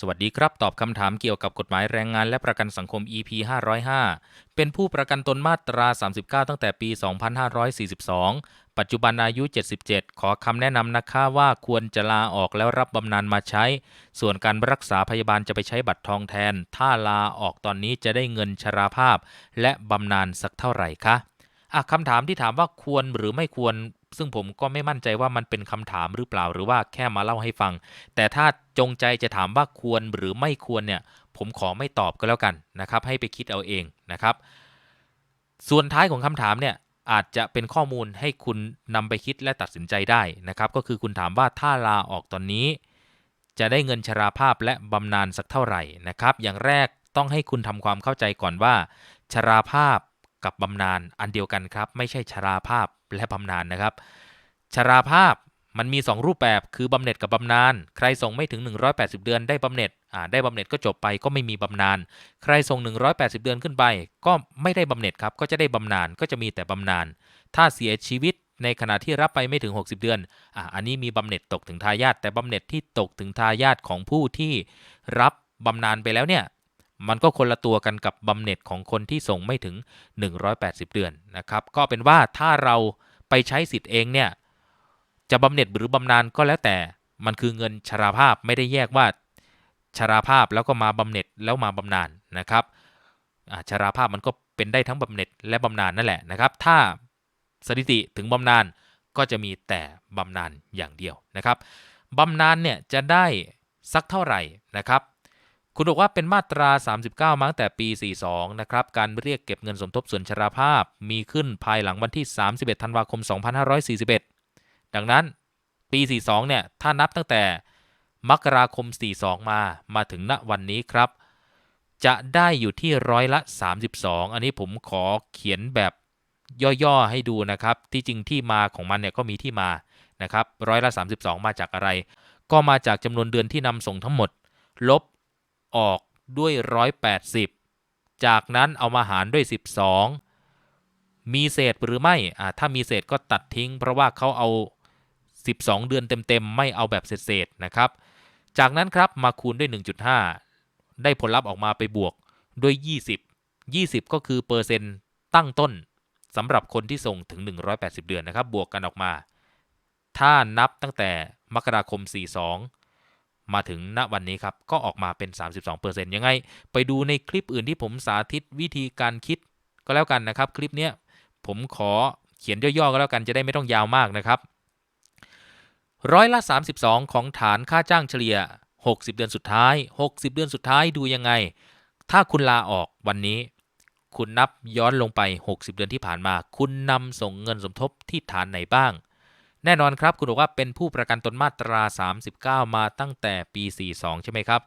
สวัสดีครับ ตอบคำถามเกี่ยวกับกฎหมายแรงงานและประกันสังคม EP 505 เป็นผู้ประกันตนมาตรา 39 ตั้งแต่ปี 2542 ปัจจุบันอายุ 77 ขอคำแนะนำนะคะว่าควรจะลาออกแล้วรับบำนาญมาใช้ ส่วนการรักษาพยาบาลจะไปใช้บัตรทองแทน ถ้าลาออกตอนนี้จะได้เงินชราภาพ และบำนาญสักเท่าไหร่คะอะคำถามที่ถามว่าควรหรือไม่ควรซึ่งผมก็ไม่มั่นใจว่ามันเป็นคำถามหรือเปล่าหรือว่าแค่มาเล่าให้ฟัง แต่ถ้าจงใจจะถามว่าควรหรือไม่ควรเนี่ย ผมขอไม่ตอบก็แล้วกันนะครับ ให้ไปคิดเอาเองนะครับ ส่วนท้ายของคำถามเนี่ยอาจจะเป็นข้อมูลให้คุณนำไปคิดและตัดสินใจได้นะครับ ก็คือคุณถามว่าถ้าลาออกตอนนี้ จะได้เงินชราภาพและบำนาญสักเท่าไหร่นะครับ อย่างแรกต้องให้คุณทำความเข้าใจก่อนว่า ชราภาพกับบำนาญอันเดียวกันครับ ไม่ใช่ชราภาพ และบำนาญนะครับ ชราภาพมันมี 2 รูปแบบคือบำเหน็จกับบำนาญใครส่งไม่ถึง 180 เดือนได้บำเหน็จอ่าได้บำเหน็จก็จบไปก็ไม่มีบำนาญใครส่ง 180 เดือนขึ้นไป ก็ไม่ได้บำเหน็จครับก็จะได้บำนาญก็จะมีแต่บำนาญถ้าเสียชีวิตในขณะที่รับไปไม่ถึง 60 เดือนอ่าอันนี้มีบำเหน็จตกถึงทายาทแต่บำเหน็จที่ตกถึงทายาทของผู้ที่รับบำนาญไปแล้วเนี่ย มันก็คนละตัวกันกับบำเหน็จของคนที่ส่งไม่ถึง 180 เดือนนะครับ ก็เป็นว่าถ้าเราไปใช้สิทธิ์เองเนี่ย จะบำเหน็จหรือบำนาญก็แล้วแต่ มันคือเงินชราภาพไม่ได้แยกว่าชราภาพแล้วก็มาบำเหน็จแล้วมาบำนาญนะครับชราภาพมันก็เป็นได้ทั้งบำเหน็จและบำนาญนั่นแหละนะครับ ถ้าสถิติถึงบำนาญก็จะมีแต่บำนาญอย่างเดียวนะครับบำนาญเนี่ยจะได้สักเท่าไหร่นะครับ คุณบอกว่าเป็นมาตรา 39มาตั้งแต่ปี 42 นะครับ การเรียกเก็บเงินสมทบส่วนชราภาพ มีขึ้นภายหลังวันที่ 31 ธันวาคม 2541 ดังนั้นปี 42 เนี่ย ถ้านับตั้งแต่มกราคม 42 มา มาถึงณวันนี้ครับ จะได้อยู่ที่ร้อยละ 32 อันนี้ผมขอเขียนแบบย่อ ๆ ให้ดูนะครับ ที่จริงที่มาของมันเนี่ยก็มีที่มา นะครับ ร้อยละ 32 มาจากอะไร ก็มาจากจำนวนเดือนที่นำส่งทั้งหมด ลบ ออกด้วย 180 จากนั้นเอามาหารด้วย 12 มีเศษหรือไม่ถ้ามีเศษก็ตัดทิ้ง เพราะว่าเขาเอา 12 เดือนเต็มๆ ไม่เอาแบบเศษๆนะครับ จากนั้นครับมาคูณด้วย 1.5 ได้ผลลัพธ์ออกมาไปบวกด้วย 20 20 ก็คือเปอร์เซ็นต์ตั้งต้นสำหรับคนที่ส่งถึง 180 เดือนนะครับ บวกกันออกมา ถ้านับตั้งแต่มกราคม 42 มาถึงณวันนี้ครับก็ออกมาเป็น 32%ยังไง ไปดูในคลิปอื่นที่ผมสาธิตวิธีการคิดก็แล้วกันนะครับ คลิปเนี้ยผมขอเขียนย่อๆก็แล้วกันจะได้ไม่ต้องยาวมากนะครับร้อยละ 32 ของฐานค่าจ้างเฉลี่ย 60 เดือนสุดท้าย 60 เดือนสุดท้ายดูยังไง ถ้าคุณลาออกวันนี้ คุณนับย้อนลงไป 60 เดือนที่ผ่านมา คุณนำส่งเงินสมทบที่ฐานไหนบ้าง แน่นอนครับคุณบอกว่าเป็นผู้ประกันตนมาตรา 39 มาตั้งแต่ปี 42 ใช่ไหมครับ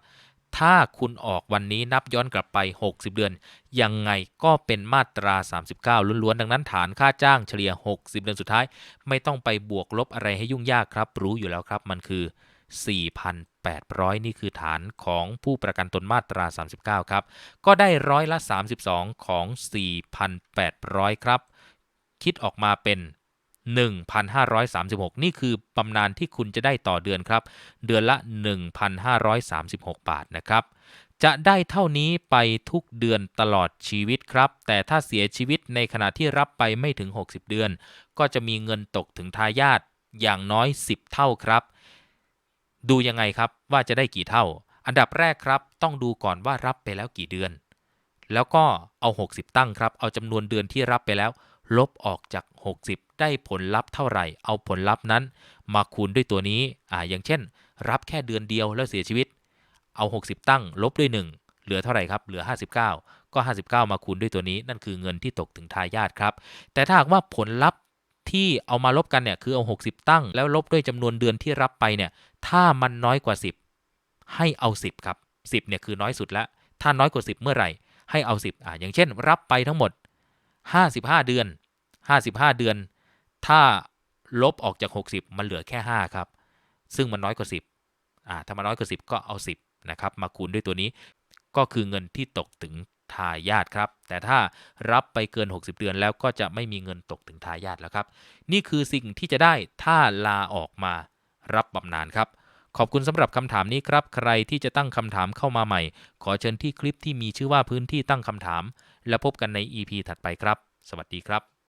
ถ้าคุณออกวันนี้นับย้อนกลับไป 60 เดือน ยังไงก็เป็นมาตรา 39 ล้วนๆ ดังนั้นฐานค่าจ้างเฉลี่ย 60 เดือนสุดท้าย ไม่ต้องไปบวกลบอะไรให้ยุ่งยากครับ รู้อยู่แล้วครับมันคือ 4,800 นี่คือฐานของผู้ประกันตนมาตรา 39 ครับ ก็ได้ร้อยละ 32 ของ 4,800 ครับ คิดออกมาเป็น 1,536 นี่คือบำนาญที่คุณจะได้ต่อเดือนครับ เดือนละ 1,536 บาทนะครับ จะได้เท่านี้ไปทุกเดือนตลอดชีวิตครับ แต่ถ้าเสียชีวิตในขณะที่รับไปไม่ถึง 60 เดือน ก็จะมีเงินตกถึงทายาทอย่างน้อย 10 เท่าครับ ดูยังไงครับว่าจะได้กี่เท่า อันดับแรกครับต้องดูก่อนว่ารับไปแล้วกี่เดือน แล้วก็เอา 60 ตั้งครับ เอาจำนวนเดือนที่รับไปแล้ว ลบออกจาก 60 ได้ผลลัพธ์เท่าไหร่ เอาผลลัพธ์นั้น มาคูณด้วยตัวนี้อ่าอย่างเช่น รับแค่เดือนเดียวแล้วเสียชีวิต เอา 60 ตั้งลบด้วย 1 เหลือเท่าไหร่ครับ เหลือ 59 ก็ 59 มาคูณด้วยตัวนี้ นั่นคือเงินที่ตกถึงทายาทครับ แต่ถ้าหากว่าผลลัพธ์ที่เอามาลบกันเนี่ยคือเอา 60 ตั้ง แล้วลบด้วยจำนวนเดือนที่รับไปเนี่ย ถ้ามันน้อยกว่า 10 ให้เอา 10 ครับ 10เนี่ยคือน้อยสุดล้วถ้าน้อยกว่า 10 เมื่อไหร่ ให้เอา 10อ่าอย่างเช่น รับไปทั้งหมด 55 เดือน 55 เดือน ถ้าลบออกจาก 60 มันเหลือแค่ 5 ครับ ซึ่งมันน้อยกว่า 10อ่าถ้ามันน้อยกว่า 10 ก็เอา 10นะครับมาคูณด้วยตัวนี้ ก็คือเงินที่ตกถึงทายาทครับ แต่ถ้ารับไปเกิน 60 เดือนแล้วก็จะไม่มีเงินตกถึงทายาทแล้วครับ นี่คือสิ่งที่จะได้ถ้าลาออกมารับบำนาญครับ ขอบคุณสำหรับคำถามนี้ครับ ใครที่จะตั้งคำถามเข้ามาใหม่ ขอเชิญที่คลิปที่มีชื่อว่าพื้นที่ตั้งคำถาม แล้วพบกันใน EP ถัดไปครับ สวัสดีครับ